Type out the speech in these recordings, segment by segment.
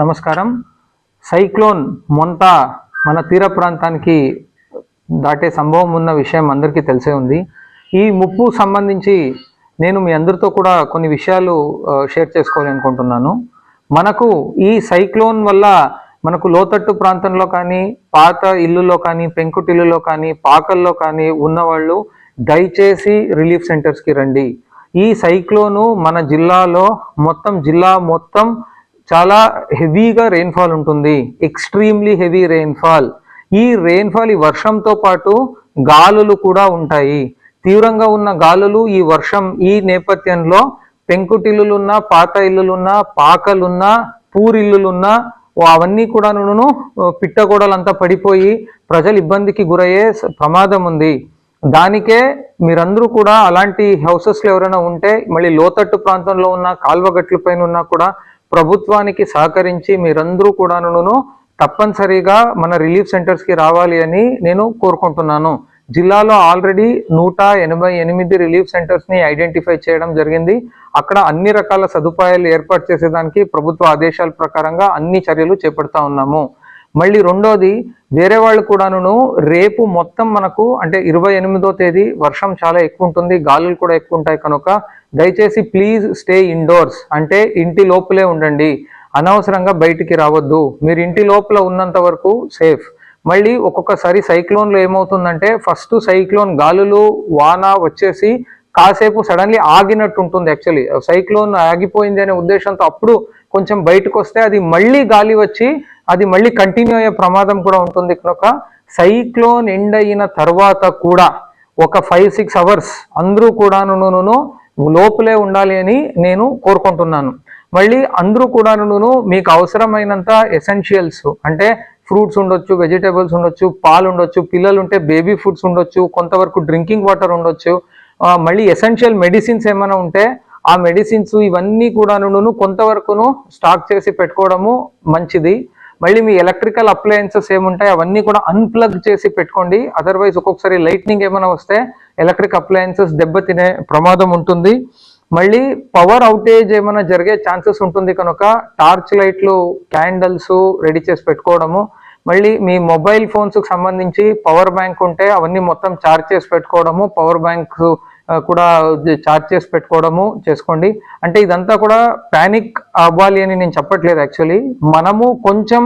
నమస్కారం. సైక్లోన్ మొంతా మన తీర ప్రాంతానికి దాటే సంభవం ఉన్న విషయం అందరికీ తెలిసే ఉంది. ఈ ముప్పు సంబంధించి నేను మీ అందరితో కూడా కొన్ని విషయాలు షేర్ చేసుకోవాలి అనుకుంటున్నాను మనకు ఈ సైక్లోన్ వల్ల మనకు లోతట్టు ప్రాంతంలో కానీ పాత ఇల్లులో కానీ పెంకుటిల్లులో కానీ పాకల్లో కానీ ఉన్నవాళ్ళు దయచేసి రిలీఫ్ సెంటర్స్కి రండి. ఈ సైక్లోను మన జిల్లాలో మొత్తం జిల్లా మొత్తం చాలా హెవీగా రెయిన్ఫాల్ ఉంటుంది. ఎక్స్ట్రీమ్లీ హెవీ రెయిన్ఫాల్ ఈ రెయిన్ఫాల్ ఈ వర్షంతో పాటు గాలులు కూడా ఉంటాయి. తీవ్రంగా ఉన్న గాలులు ఈ వర్షం ఈ నేపథ్యంలో పెంకుటిల్లులున్నా పాత ఇల్లులున్నా పాకలున్నా పూరిల్లులున్నా అవన్నీ కూడాను పిట్టగోడలంతా పడిపోయి ప్రజలు ఇబ్బందికి గురయ్యే ప్రమాదం ఉంది. దానికే మీరందరూ కూడా అలాంటి హౌసెస్లో ఎవరైనా ఉంటే మళ్ళీ లోతట్టు ప్రాంతంలో ఉన్న కాల్వగట్ల పైన ఉన్నా కూడా ప్రభుత్వానికి సహకరించి మీరందరూ కూడాను తప్పనిసరిగా మన రిలీఫ్ సెంటర్స్కి రావాలి అని నేను కోరుకుంటున్నాను. జిల్లాలో ఆల్రెడీ నూట ఎనభై ఎనిమిది రిలీఫ్ సెంటర్స్ని ఐడెంటిఫై చేయడం జరిగింది. అక్కడ అన్ని రకాల సదుపాయాలు ఏర్పాటు చేసేదానికి ప్రభుత్వ ఆదేశాల ప్రకారంగా అన్ని చర్యలు చేపడతా ఉన్నాము. మళ్ళీ రెండోది వేరే వాళ్ళు కూడాను రేపు మొత్తం మనకు అంటే ఇరవై ఎనిమిదో తేదీ వర్షం చాలా ఎక్కువ ఉంటుంది గాలులు కూడా ఎక్కువ ఉంటాయి కనుక దయచేసి ప్లీజ్ స్టే ఇండోర్స్. అంటే ఇంటి లోపలే ఉండండి. అనవసరంగా బయటికి రావద్దు. మీరు ఇంటి లోపల ఉన్నంత వరకు సేఫ్. మళ్ళీ ఒక్కొక్కసారి సైక్లోన్లో ఏమవుతుందంటే ఫస్ట్ సైక్లోన్ గాలులు వాన వచ్చేసి కాసేపు సడన్లీ ఆగినట్టు ఉంటుంది యాక్చువల్లీ సైక్లోన్ ఆగిపోయింది అనే ఉద్దేశంతో అప్పుడు కొంచెం బయటకు వస్తే అది మళ్ళీ గాలి వచ్చి అది మళ్ళీ కంటిన్యూ అయ్యే ప్రమాదం కూడా ఉంటుంది. కనుక సైక్లోన్ ఎండ్ అయిన తర్వాత కూడా ఒక ఫైవ్ సిక్స్ అవర్స్ అందరూ కూడాను లోపలే ఉండాలి అని నేను కోరుకుంటున్నాను. మళ్ళీ అందరూ కూడాను మీకు అవసరమైనంత ఎసెన్షియల్స్ అంటే ఫ్రూట్స్ ఉండొచ్చు వెజిటేబుల్స్ ఉండొచ్చు పాలు ఉండొచ్చు పిల్లలు ఉంటే బేబీ ఫుడ్స్ ఉండొచ్చు కొంతవరకు డ్రింకింగ్ వాటర్ ఉండొచ్చు. మళ్ళీ ఎసెన్షియల్ మెడిసిన్స్ ఏమైనా ఉంటే ఆ మెడిసిన్స్ ఇవన్నీ కూడాను కొంతవరకును స్టాక్ చేసి పెట్టుకోవడము మంచిది. మళ్ళీ మీ ఎలక్ట్రికల్ అప్లయన్సెస్ ఏముంటాయి అవన్నీ కూడా అన్ప్లగ్ చేసి పెట్టుకోండి. అదర్వైజ్ ఒక్కొక్కసారి లైట్నింగ్ ఏమైనా వస్తే ఎలక్ట్రిక్ అప్లయన్సెస్ దెబ్బతినే ప్రమాదం ఉంటుంది. మళ్ళీ పవర్ అవుటేజ్ ఏమైనా జరిగే ఛాన్సెస్ ఉంటుంది కనుక టార్చ్ లైట్లు క్యాండల్స్ రెడీ చేసి పెట్టుకోవడము. మళ్ళీ మీ మొబైల్ ఫోన్స్కి సంబంధించి పవర్ బ్యాంక్ ఉంటే అవన్నీ మొత్తం ఛార్జ్ చేసి పెట్టుకోవడము. పవర్ బ్యాంక్ కూడా ఛార్జ్ చేసి పెట్టుకోవడము చేసుకోండి. అంటే ఇదంతా కూడా ప్యానిక్ అవ్వాలి అని నేను చెప్పట్లేదు యాక్చువల్లీ మనము కొంచెం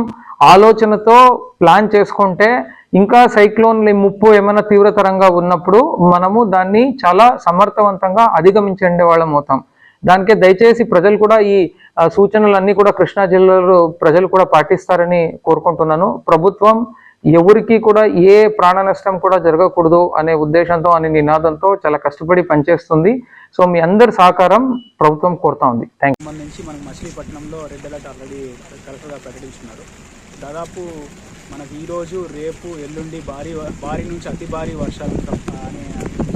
ఆలోచనతో ప్లాన్ చేసుకుంటే ఇంకా సైక్లోన్ ముప్పు ఏమైనా తీవ్రతరంగా ఉన్నప్పుడు మనము దాన్ని చాలా సమర్థవంతంగా అధిగమించండే వాళ్ళం అవుతాం. దానికే దయచేసి ప్రజలు కూడా ఈ సూచనలన్నీ కూడా కృష్ణా జిల్లాలో ప్రజలు కూడా పాటిస్తారని కోరుకుంటున్నాను. ప్రభుత్వం ఎవరికి కూడా ఏ ప్రాణ నష్టం కూడా జరగకూడదు అనే ఉద్దేశంతో అనే నినాదంతో చాలా కష్టపడి పనిచేస్తుంది. సో మీ అందరి సహకారం ప్రభుత్వం కోరుతా ఉంది. థ్యాంక్ సంబంధించి మనకు మచిలీపట్నంలో రెడ్ అలర్ట్ ఆల్రెడీ కలెక్టర్గా ప్రకటించున్నారు దాదాపు మనకి ఈరోజు రేపు ఎల్లుండి భారీ భారీ నుంచి అతి భారీ వర్షాలు అనే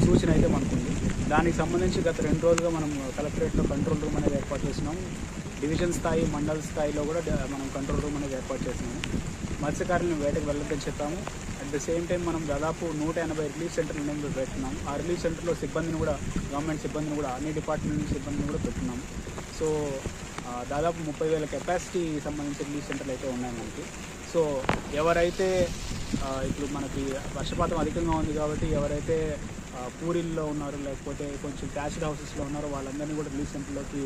సూచన అయితే మనకు ఉంది దానికి సంబంధించి గత రెండు రోజులుగా మనం కలెక్టరేట్లో కంట్రోల్ రూమ్ అనేది ఏర్పాటు చేసినాం. డివిజన్ స్థాయి మండల స్థాయిలో కూడా మనం కంట్రోల్ రూమ్ అనేది ఏర్పాటు చేసినాము. మత్స్యకారులను వేటకు వెళ్ళొద్దని చెప్పాము. అట్ ద సేమ్ టైం మనం దాదాపు నూట ఎనభై రిలీఫ్ సెంటర్లు అనేది పెట్టున్నాం ఆ రిలీఫ్ సెంటర్లో సిబ్బందిని కూడా గవర్నమెంట్ సిబ్బందిని కూడా అన్ని డిపార్ట్మెంట్ నుంచి సిబ్బందిని కూడా పెట్టున్నాం సో దాదాపు ముప్పై వేల కెపాసిటీ సంబంధించిన రిలీఫ్ సెంటర్లు అయితే ఉన్నాయి మనకి. సో ఎవరైతే ఇప్పుడు మనకి వర్షపాతం అధికంగా ఉంది కాబట్టి ఎవరైతే పూరిల్లో ఉన్నారో లేకపోతే కొంచెం క్యాష్డ్ హౌసెస్లో ఉన్నారో వాళ్ళందరినీ కూడా రిలీఫ్ సెంటర్లోకి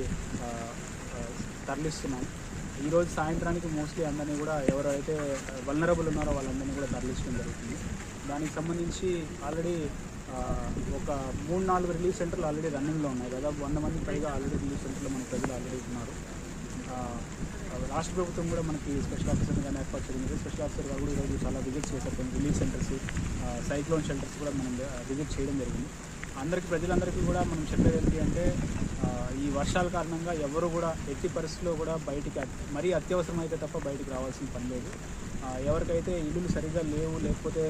తరలిస్తున్నాం. ఈరోజు సాయంత్రానికి మోస్ట్లీ అందరినీ కూడా ఎవరైతే వల్నరబుల్ ఉన్నారో వాళ్ళందరినీ కూడా తరలించడం జరుగుతుంది. దానికి సంబంధించి ఆల్రెడీ ఒక మూడు నాలుగు రిలీఫ్ సెంటర్లు ఆల్రెడీ రన్నింగ్లో ఉన్నాయి. దాదాపు వంద మంది పైగా ఆల్రెడీ రిలీఫ్ సెంటర్లో మన ప్రజలు ఆల్రెడీ ఉన్నారు. రాష్ట్ర ప్రభుత్వం కూడా మనకి స్పెషల్ ఆఫీసర్ కానీ ఏర్పాటు చేయడం స్పెషల్ ఆఫీసర్ కూడా ఈరోజు చాలా విజిట్ చేశారు. కొన్ని రిలీఫ్ సెంటర్స్ సైక్లోన్ షెల్టర్స్ కూడా మనం విజిట్ చేయడం జరిగింది. అందరికీ ప్రజలందరికీ కూడా మనం చెప్పేది ఏంటి అంటే ఈ వర్షాల కారణంగా ఎవరు కూడా ఎట్టి పరిస్థితుల్లో కూడా బయటికి మరీ అత్యవసరం అయితే తప్ప బయటికి రావాల్సిన పని లేదు. ఎవరికైతే ఇల్లులు సరిగ్గా లేవు లేకపోతే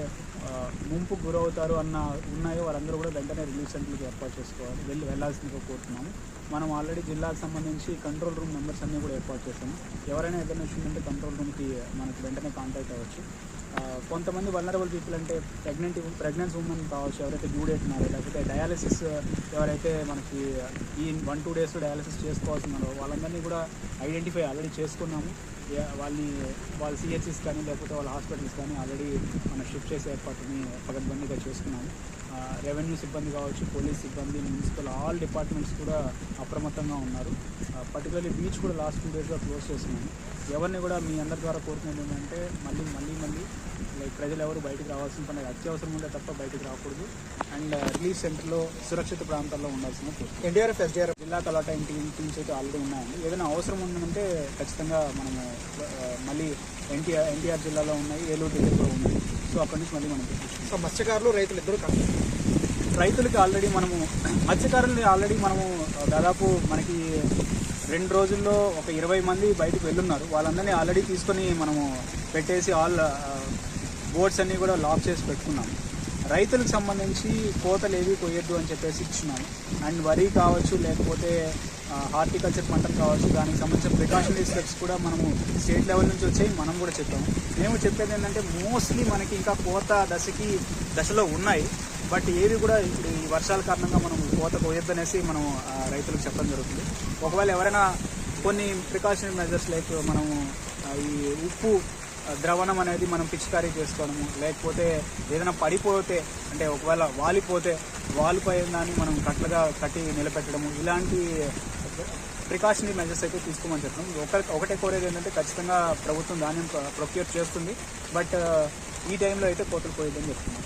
ముంపు గురవుతారు అన్న ఉన్నాయో వారందరూ కూడా వెంటనే రిలీఫ్ సెంటర్కి ఏర్పాటు చేసుకోవాలి. వెళ్ళి వెళ్ళాల్సిందిగా కోరుతున్నాము. మనం ఆల్రెడీ జిల్లాకు సంబంధించి కంట్రోల్ రూమ్ మెంబర్స్ అన్నీ కూడా ఏర్పాటు చేస్తాము ఎవరైనా ఏదైనా వచ్చిందంటే కంట్రోల్ రూమ్కి మనకి వెంటనే కాంటాక్ట్ అవ్వచ్చు. కొంతమంది వల్నరబుల్ పీపుల్ అంటే ప్రెగ్నెంట్ ప్రెగ్నెన్సీ ఉమెన్ కావచ్చు ఎవరైతే డ్యూ డేట్ ఉన్నారో లేకపోతే డయాలసిస్ ఎవరైతే మనకి ఈ వన్ టూ డేస్ డయాలసిస్ చేసుకోవాల్సినారో వాళ్ళందరినీ కూడా ఐడెంటిఫై ఆల్రెడీ చేసుకున్నాము. వాళ్ళని వాళ్ళ సిహెచ్ఎస్ కానీ లేకపోతే వాళ్ళ హాస్పిటల్స్ కానీ ఆల్రెడీ మనం షిఫ్ట్ చేసే ఏర్పాటుని పకడ్బందీగా చేసుకున్నాము. రెవెన్యూ సిబ్బంది కావచ్చు పోలీస్ సిబ్బంది మున్సిపల్ ఆల్ డిపార్ట్మెంట్స్ కూడా అప్రమత్తంగా ఉన్నారు. పర్టికులర్లీ బీచ్ కూడా లాస్ట్ టూ డేస్గా క్లోజ్ చేస్తున్నాము ఎవరిని కూడా మీ అందరి ద్వారా కోరుకునేది ఏంటంటే మళ్ళీ మళ్ళీ మళ్ళీ లైక్ ప్రజలు ఎవరు బయటికి రావాల్సిన పని. అత్యవసరం ఉంటే తప్ప బయటికి రాకూడదు. అండ్ రిలీఫ్ సెంటర్లో సురక్షిత ప్రాంతాల్లో ఉండాల్సిన ఎన్డీఆర్ఎఫ్ ఎస్డీఆర్ఎఫ్. జిల్లా కలాటైన్ టీమ్ టీమ్స్ అయితే ఆల్రెడీ ఉన్నాయండి. ఏదైనా అవసరం ఉందంటే ఖచ్చితంగా మనము ఆ, మళ్ళీ ఎన్టీఆర్ ఎన్టీఆర్ జిల్లాలో ఉన్నాయి ఏలూరు కూడా ఉన్నాయి. సో అక్కడి నుంచి మళ్ళీ మనం. సో మత్స్యకారులు రైతులు ఇద్దరు కలిసి. రైతులకి ఆల్రెడీ మనము మత్స్యకారుల్ని ఆల్రెడీ మనము దాదాపు మనకి రెండు రోజుల్లో ఒక ఇరవై మంది బయటకు వెళ్ళున్నారు. వాళ్ళందరినీ ఆల్రెడీ తీసుకొని మనము పెట్టేసి ఆల్ బోర్డ్స్ అన్నీ కూడా లాక్ చేసి పెట్టుకున్నాము. రైతులకు సంబంధించి కోతలు ఏవి కొయ్యొద్దు అని చెప్పేసి ఇచ్చున్నాము అండ్ వరి కావచ్చు లేకపోతే uh, హార్టికల్చర్ పంటలు కావచ్చు దానికి సంబంధించిన ప్రికాషనరీ స్టెప్స్ కూడా మనము స్టేట్ లెవెల్ నుంచి వచ్చాయి. మనం కూడా చెప్పాము. మేము చెప్పేది ఏంటంటే మోస్ట్లీ మనకి ఇంకా కోత దశకి దశలో ఉన్నాయి. బట్ ఏవి కూడా ఇప్పుడు ఈ వర్షాల కారణంగా మనం కోత కోయొద్దనేసి మనం రైతులకు చెప్పడం జరుగుతుంది. ఒకవేళ ఎవరైనా కొన్ని ప్రికాషనరీ మెజర్స్ లైక్ మనము ఈ ఉప్పు ద్రవణం అనేది మనం పిచికారీ చేసుకోవడము లేకపోతే ఏదైనా పడిపోతే అంటే ఒకవేళ వాలిపోతే వాలిపోయే దాన్ని మనం కట్లగా కట్టి నిలబెట్టడము ఇలాంటి ప్రికాషనరీ మెజర్స్ అయితే తీసుకోమని చెప్తున్నాం ఒక ఒకటే కోరేది ఏంటంటే ఖచ్చితంగా ప్రభుత్వం ధాన్యం ప్రొక్యూర్ చేస్తుంది బట్ ఈ టైంలో అయితే కోతలు పోయేదని చెప్తున్నాం.